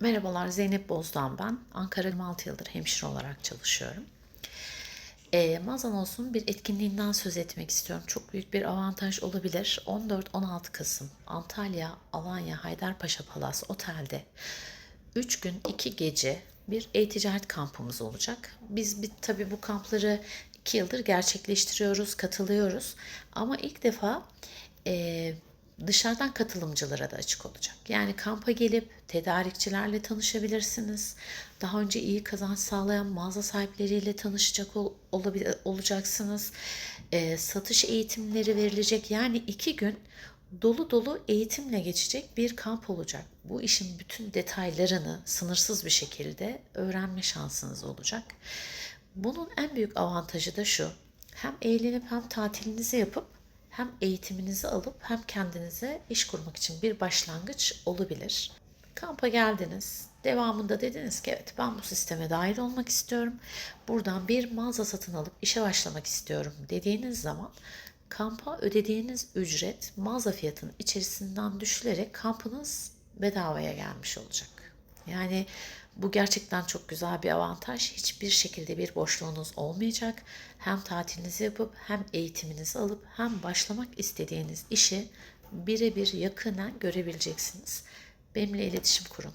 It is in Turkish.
Merhabalar Zeynep Bozdan ben. Ankara 26 yıldır hemşire olarak çalışıyorum. E, Mazan olsun bir etkinliğinden söz etmek istiyorum. Çok büyük bir avantaj olabilir. 14-16 Kasım Antalya, Alanya, Haydarpaşa Palas Otel'de 3 gün 2 gece bir e-ticaret kampımız olacak. Biz bir, tabii bu kampları 2 yıldır gerçekleştiriyoruz, katılıyoruz. Ama ilk defa e, dışarıdan katılımcılara da açık olacak. Yani kampa gelip tedarikçilerle tanışabilirsiniz. Daha önce iyi kazanç sağlayan mağaza sahipleriyle tanışacak ol, olacaksınız. E, satış eğitimleri verilecek. Yani iki gün dolu dolu eğitimle geçecek bir kamp olacak. Bu işin bütün detaylarını sınırsız bir şekilde öğrenme şansınız olacak. Bunun en büyük avantajı da şu. Hem eğlenip hem tatilinizi yapıp hem eğitiminizi alıp hem kendinize iş kurmak için bir başlangıç olabilir. Kampa geldiniz. Devamında dediniz ki evet ben bu sisteme dahil olmak istiyorum. Buradan bir mağaza satın alıp işe başlamak istiyorum dediğiniz zaman kampa ödediğiniz ücret mağaza fiyatının içerisinden düşülerek kampınız bedavaya gelmiş olacak. Yani bu gerçekten çok güzel bir avantaj. Hiçbir şekilde bir boşluğunuz olmayacak. Hem tatilinizi yapıp hem eğitiminizi alıp hem başlamak istediğiniz işi birebir yakından görebileceksiniz. Benimle iletişim kurun.